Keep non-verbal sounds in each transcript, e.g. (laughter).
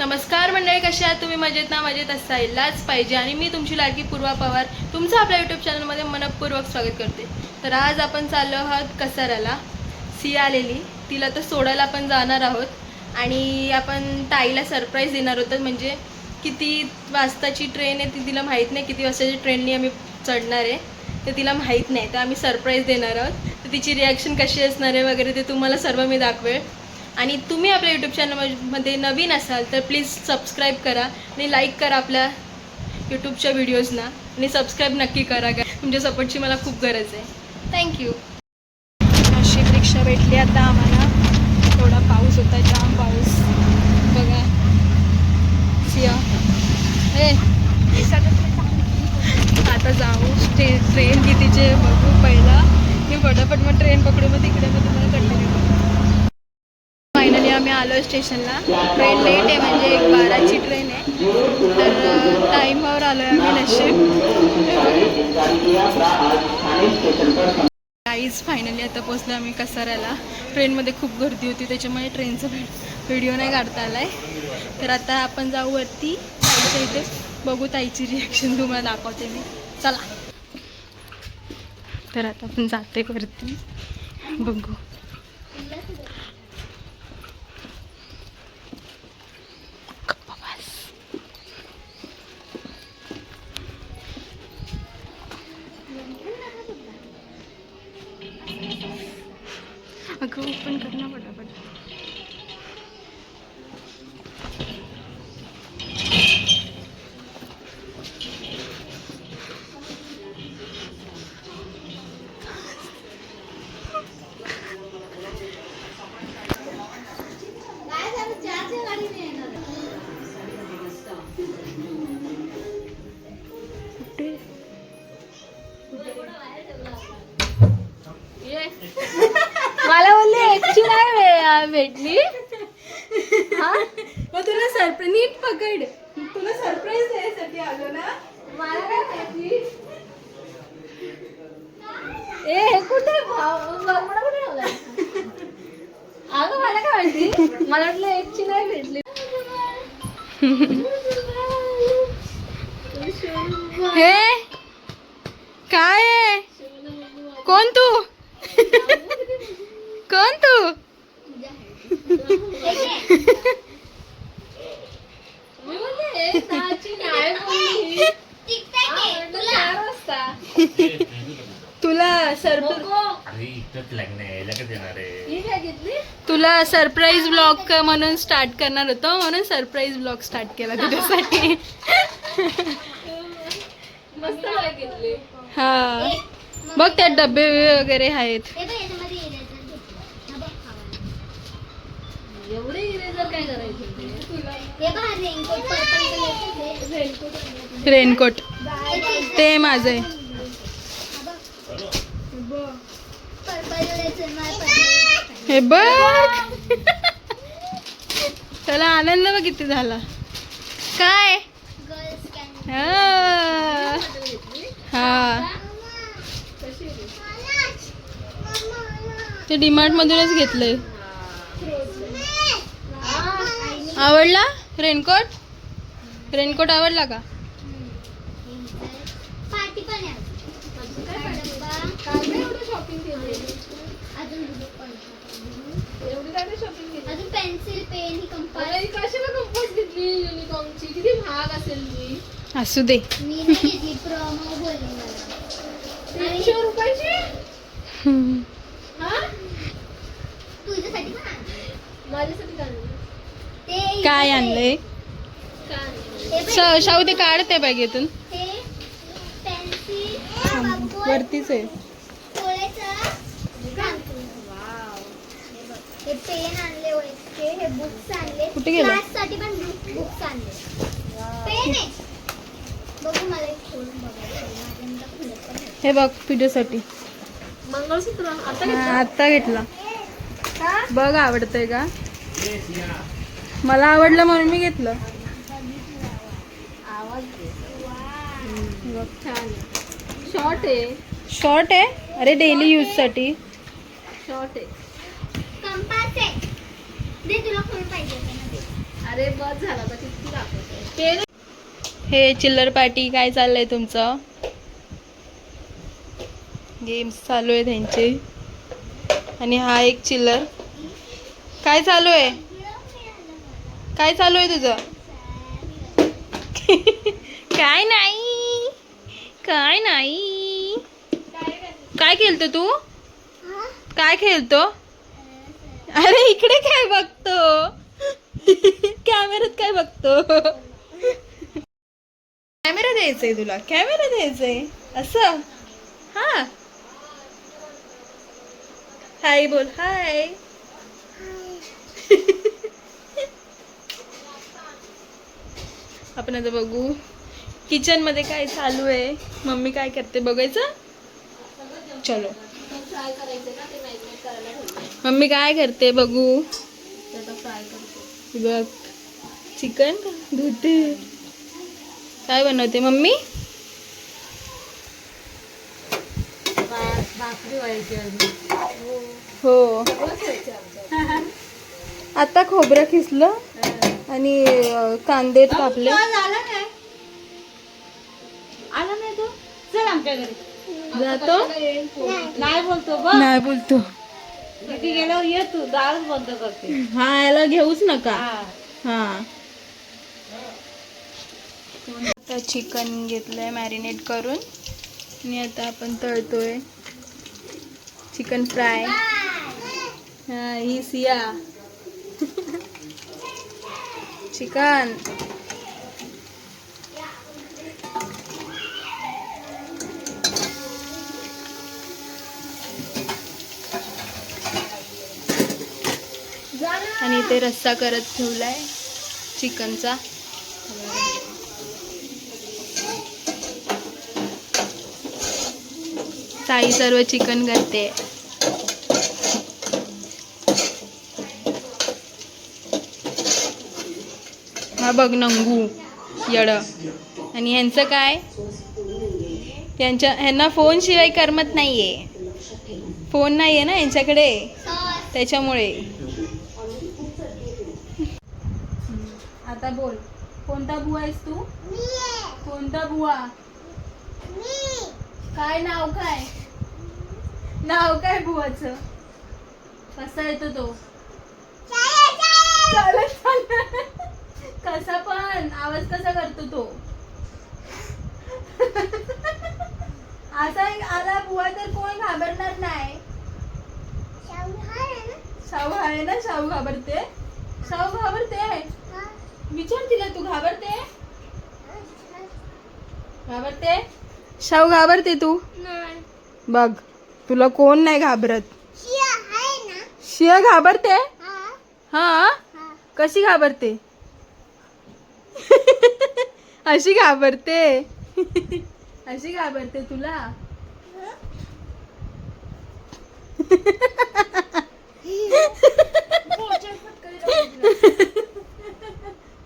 नमस्कार मंडळी कशा आहात? तुम्ही मजेत ना मजेत असायलाच पाहिजे. आणि मी तुमची लाडकी पूर्वा पवार. तुमचं आपल्या यूट्यूब चॅनलमध्ये मनपूर्वक स्वागत करते. तर आज आपण चाललो आहोत कसाराला. सी आलेली. तिला तर सोडायला आपण जाणार आहोत. आणि आपण ताईला सरप्राईज देणार होतं म्हणजे किती वाजताची ट्रेन आहे ती तिला माहीत नाही. किती वाजताची ट्रेननी आम्ही चढणार आहे. ते तिला माहीत नाही. तर आम्ही सरप्राईज देणार आहोत. तर तिची रिॲक्शन कशी असणार आहे वगैरे ते तुम्हाला सर्व मी दाखवेल. आणि तुम्ही आपल्या यूट्यूब चॅनलमध्ये नवीन असाल तर प्लीज सबस्क्राईब करा आणि लाईक करा आपल्या यूट्यूबच्या व्हिडिओजना आणि सबस्क्राईब नक्की करा का तुमच्या सपोर्टची मला खूप गरज आहे. थँक्यू अशी रिक्षा भेटली आता आम्हाला. थोडा पाऊस होता जाम पाऊस. बघा. सिया. ए आता जाऊ. ट्रेन कितीचे बघू पहिला. मी फटाफट मग ट्रेन पकडू मग तिकडे मग तुम्हाला कंटिन्यू आम्ही आलो आहे स्टेशनला. ट्रेन लेट आहे म्हणजे एक बाराची ट्रेन आहे. तर टाईमावर आलो आहे आम्ही नशीब आईज फायनली आता पोचलो आम्ही कसाऱ्याला. ट्रेनमध्ये खूप गर्दी होती त्याच्यामुळे ट्रेनचा व्हिडिओ नाही काढता आला आहे तर आता आपण जाऊ वरती ताईच्या इथे. बघू ताईची रिॲक्शन तुम्हाला दाखवते मी. चला. तर आता आपण जाते वरती. बघू. मला बोलली एकची नाही भेटली. हा? मग तुला सरप्राईज नीट पकड. तुला सरप्राईज द्यायसाठी आलो ना? मला काय माहिती. ए हे कुठे? अगं मला काय माहिती? मला वाटलं एकची नाही भेटली. हे? काय कोण तू? कोण तू? मी बोलले "ए, सहाची नाही बोलली हा, म्हटलं चार वाजता तुला सरप्राईज नको. अरे इथंच लग्न आहे लगेच येणार आहे. ही काय घेतली तुला सरप्राईज ब्लॉग म्हणून स्टार्ट करणार होतो म्हणून सरप्राईज ब्लॉग स्टार्ट केला तुझ्यासाठी. हा. बघ त्यात डबे वगैरे आहेत. एवढे इरेजर काय करायचं रेनकोट ते माझं आहे. हे बघ. (laughs) त्याला आनंद बघ किती झाला. काय? हा. ते डीमार्ट मधूनच घेतलंय. आवडला? रेनकोट? रेनकोट आवडला का? अजून पेन्सिल पेन ही कंपास. घेतली किती महाग असेल ती असू दे. मी नाही घेतली प्रोमो बोलली मला. तीनशे रुपयाची हम्म. हा तुझ्यासाठी पण आणली. माझ्यासाठी काय नाही. ते काय आणलंय? शाहू ते काढते बॅगेतून हे वरतीच आहे. हे पेन आणले वैसके हे बुक्स आणले. कुठे गेला? साठी पण बुक्स आणले. पेन आहे. बघू मला एक खोलून बघायचं माझ्याकडे खुलत पण नाही. हे बघ तुझ्यासाठी. मंगळसूत्र आता हा, घेतलं? आता घेतला. बघ आवडतंय का? मला आवडलं म्हणून मी घेतलं. शॉर्ट आहे. शॉर्ट आहे. अरे डेली यूजसाठी. शॉर्ट आहे. अरे बस झाला आता किती दाखवतोय. पेन हे चिल्लर पार्टी काय चाललंय तुमचं? गेम्स चालू आहे त्यांचे. आणि हा एक चिल्लर. काय चालू आहे? काय चालू आहे तुझं? काय नाही. काय नाही. काय खेळतो तू? काय खेळतो? अरे इकडे काय बघतो? कॅमेऱ्यात काय बघतो? कॅमेरा द्यायचंय तुला. कॅमेरा द्यायचंय. असं? हा. हाय बोल. हाय (laughs) आपण आता बघू. किचनमध्ये काय चालू आहे? मम्मी काय करते बघायचं? चलो. मम्मी काय करते बघू? बघ. चिकन धुते. काय बनवते मम्मी? हो. आता खोबरं खिसलं. आणि कांदे कापले. आला नाही. आला नाही तो? चल आमच्या घरी. जातो? नाही. बोलतो बघ. नाही बोलतो. तिथे गेल्यावर ये तू दारच बंद करते. हा याला घेऊच नका. हा. हा. आता चिकन घेतलंय मॅरिनेट करून. आणि आता आपण तळतोय. Chicken fry. हा ही सिया. चिकन. आणि ते रस्सा करत ठेवलाय चिकनचा. ताई सर्व चिकन करते. हा बघ नंगू यड. आणि ह्यांचं काय? त्यांच्या ह्यांना फोन शिवाय नाही नाहीये. फोन नाही आहे ना यांच्याकडे? त्याच्यामुळे. आता बोल. कोणता बुवा आहेस तू? कोणता बुवा? काय नाव काय? नाव काय बुवाच? कसा येतो तो? चालत चालत. कसा पण आवाज कसा करतो तो? असा एक आला बुवा तर कोण घाबरणार नाही. शाहू आहे ना? शाहू घाबरते. शाहू घाबरते? विचार तिला तू घाबरते? घाबरते? शाहू घाबरते तू? बघ तुला कोण नाही घाबरत. शिया घाबरते? हा? कशी घाबरते? अशी घाबरते. अशी घाबरते तुला.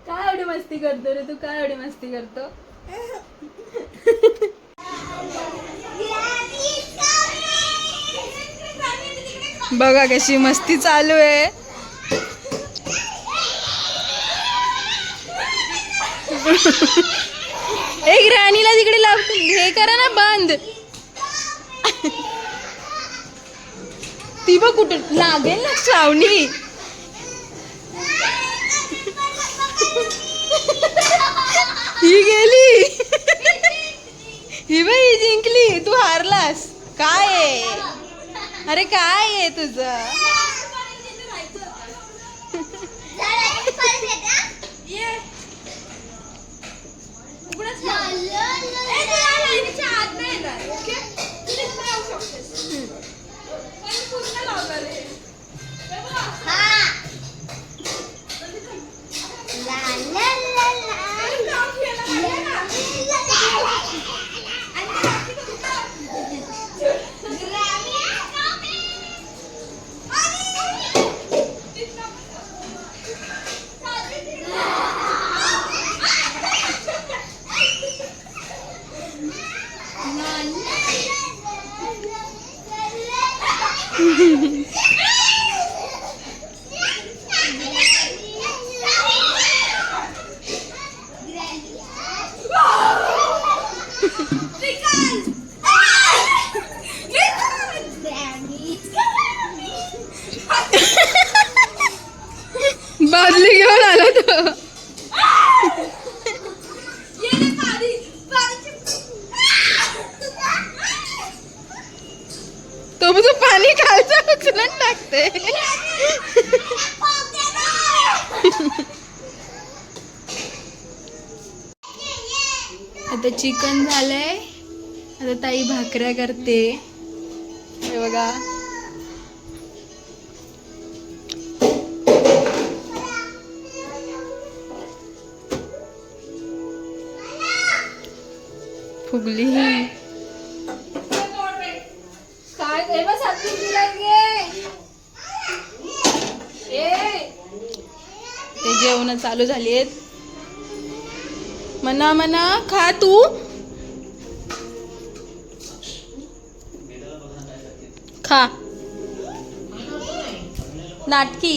काय एवढी मस्ती करतो रे तू? काय एवढी मस्ती करतो? बघा कशी मस्ती चालू आहे. एक राणीला तिकडे लाव. हे करा ना बंद. ती बघ कुठे लागेल ना श्रावणी. ही गेली. ही बाई ही जिंकली. तू हारलास. काय अरे काय आहे तुझं? Là. तो तुझं पाणी खालचं उचलून टाकते. आता चिकन झालंय. आता ताई भाकऱ्या करते. हे बघा. फुगली हे. ते जेवण चालू झाली आहेत म्हणा म्हणा खा तू. खा. नाटकी.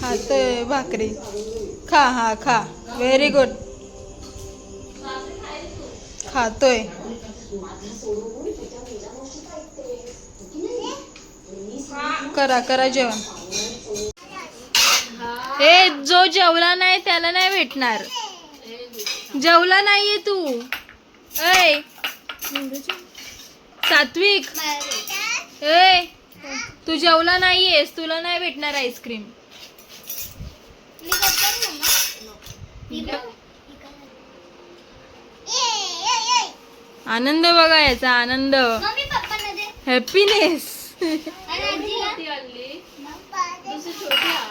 खातोय भाकरी. खा हा खा. व्हेरी गुड खातोय. करा करा जेवण. हे जो जेवला नाही त्याला नाही भेटणार. जेवला नाहीये तू. ऐ. सात्विक. ए तू जेवला नाहीयेस तुला नाही भेटणार आईस्क्रीम मी करतो ना मी पण- ये, ये, ये. आनंद बघा याचा आनंद. मम्मी पप्पांना दे. हॅपीनेस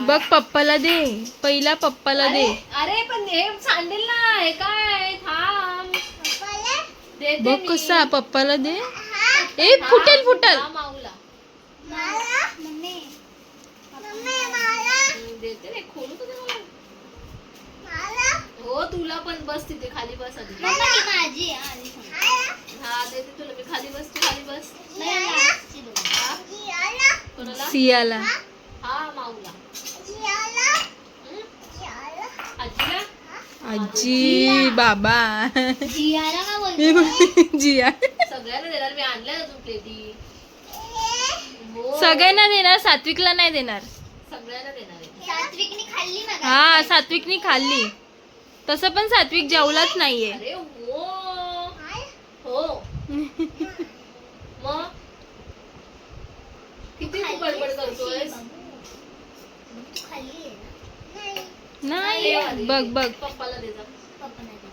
बघ पप्पाला दे. पहिला पप्पाला दे. अरे पण हे सांडेल ना. हे काय? थांब. बघ. कसा पप्पाला दे. ए फुटेल फुटल. हा, माऊला मला? मम्मी मम्मी मला देते रे खोलू का ते मला? मला हो तुला पण बस तिथे खाली बस आधी मम्मा ही माझी आहे, आधी सांग. हा देते तुला मी खाली बस तू खाली बस. लास्टची कोणाला? सियाला. हा? माऊला. आजीला? आजी बाबा. जियाला का मी बोलतो? बोलते जिया. सगळ्यांना देणार मी आणल्या अजून प्लेटी हो. सगळ्यांना देणार सात्विकला नाही देणार. सगळ्यांना देणार आहे. सात्विकने खाल्ली हा सात्विकनी खाल्ली. तसं पण सात्विक जेवलाच नाहीये. अरे हो. हो. (laughs) मग? किती तू बडबड करतोयस? तू खाल्ली आहे ना? नाही. बघ बघ पप्पाला दे जा पप्पांना दे.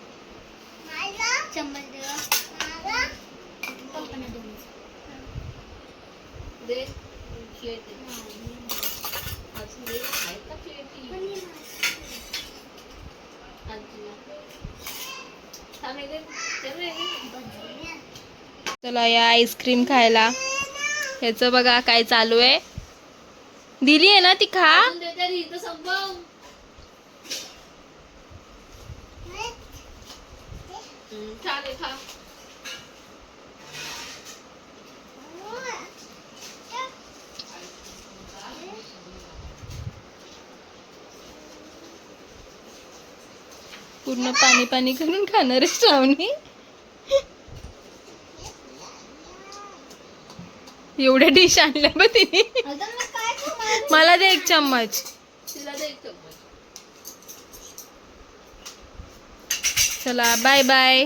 चम्मच दे गं. पप्पांना दोन. दे प्लेट दे अजून दे आहेत का प्लेटी आजीला थांब एक दे दे रे. चला या आईस्क्रीम खायला. ह्याचं बघा काय चालू आहे. दिली आहे ना ती खा. खा. पूर्ण पाणी पाणी करून खाणार आहे श्रावणी. एवढ्या डिश आणल्या बघ तिने? मला दे एक चम्मच. चला बाय बाय